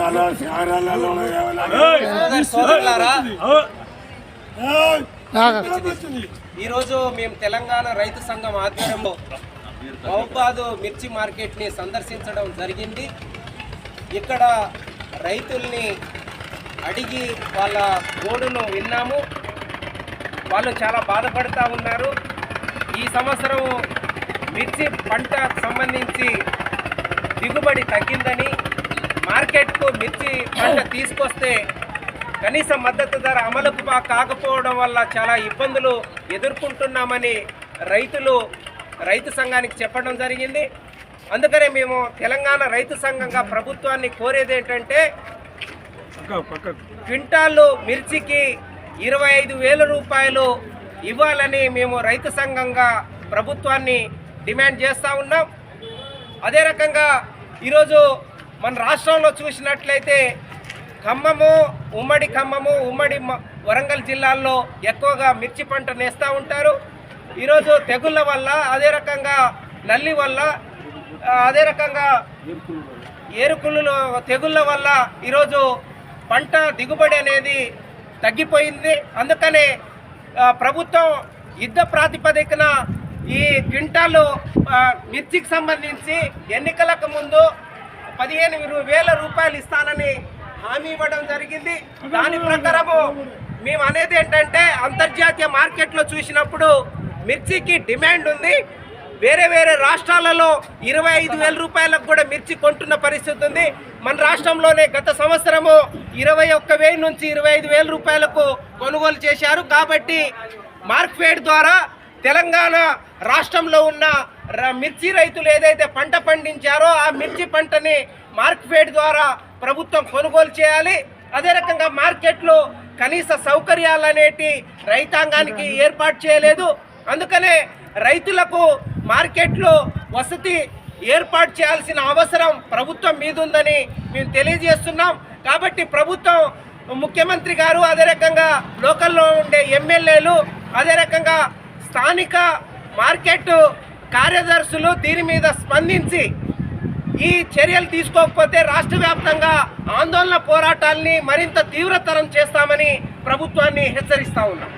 సోదర సోదరులారా? ఈరోజు మేము తెలంగాణ రైతు సంఘం ఆధ్వర్యంలో మహబాద్ మిర్చి మార్కెట్ని సందర్శించడం జరిగింది. ఇక్కడ రైతుల్ని అడిగి వాళ్ళ గోడును విన్నాము. వాళ్ళు చాలా బాధపడుతూ ఉన్నారు. ఈ సంవత్సరం మిర్చి పంట సంబంధించి దిగుబడి తగ్గిందని తీసుకొస్తే కనీస మద్దతు ధర అమలుకు కాకపోవడం వల్ల చాలా ఇబ్బందులు ఎదుర్కొంటున్నామని రైతులు రైతు సంఘానికి చెప్పడం జరిగింది. అందుకనే మేము తెలంగాణ రైతు సంఘంగా ప్రభుత్వాన్ని కోరేది ఏంటంటే క్వింటాళ్ళు మిర్చికి ఇరవై ఐదు వేల రూపాయలు ఇవ్వాలని మేము రైతు సంఘంగా ప్రభుత్వాన్ని డిమాండ్ చేస్తూ ఉన్నాం. అదే రకంగా ఈరోజు మన రాష్ట్రంలో చూసినట్లయితే ఖమ్మము ఉమ్మడి ఖమ్మము ఉమ్మడి వరంగల్ జిల్లాల్లో ఎక్కువగా మిర్చి పంట నేస్తూ ఉంటారు. ఈరోజు తెగుళ్ళ వల్ల అదే రకంగా నల్లి వల్ల అదే రకంగా ఏరుకుళ్ళు తెగుళ్ళ వల్ల ఈరోజు పంట దిగుబడి అనేది తగ్గిపోయింది. అందుకనే ప్రభుత్వం యుద్ధ ప్రాతిపదికన ఈ క్వింటాలు మిర్చికి సంబంధించి ఎన్నికలకు ముందు పదిహేను వేల రూపాయలు ఇస్తానని హామీ ఇవ్వడం జరిగింది. దాని ప్రకారము మేము అనేది ఏంటంటే అంతర్జాతీయ మార్కెట్లో చూసినప్పుడు మిర్చికి డిమాండ్ ఉంది. వేరే వేరే రాష్ట్రాలలో ఇరవై ఐదు వేల రూపాయలకు కూడా మిర్చి కొంటున్న పరిస్థితి ఉంది. మన రాష్ట్రంలోనే గత సంవత్సరము ఇరవై ఒక్క వెయ్యి నుంచి ఇరవై ఐదు వేల రూపాయలకు కొనుగోలు చేశారు. కాబట్టి మార్క్ఫేడ్ ద్వారా తెలంగాణ రాష్ట్రంలో ఉన్న మిర్చి రైతులు ఏదైతే పంట పండించారో ఆ మిర్చి పంటని మార్క్ఫేడ్ ద్వారా ప్రభుత్వం కొనుగోలు చేయాలి. అదే రకంగా మార్కెట్లో కనీస సౌకర్యాలు అనేటి రైతాంగానికి ఏర్పాటు చేయలేదు. అందుకనే రైతులకు మార్కెట్లో వసతి ఏర్పాటు చేయాల్సిన అవసరం ప్రభుత్వం మీద ఉందని మేము తెలియజేస్తున్నాం. కాబట్టి ప్రభుత్వం ముఖ్యమంత్రి గారు అదే రకంగా లోకల్లో ఉండే ఎమ్మెల్యేలు అదే రకంగా స్థానిక మార్కెట్ కార్యదర్శులు దీని మీద స్పందించి ఈ చర్యలు తీసుకోకపోతే రాష్ట్ర వ్యాప్తంగా ఆందోళన పోరాటాల్ని మరింత తీవ్రతరం చేస్తామని ప్రభుత్వాన్ని హెచ్చరిస్తా ఉన్నాం.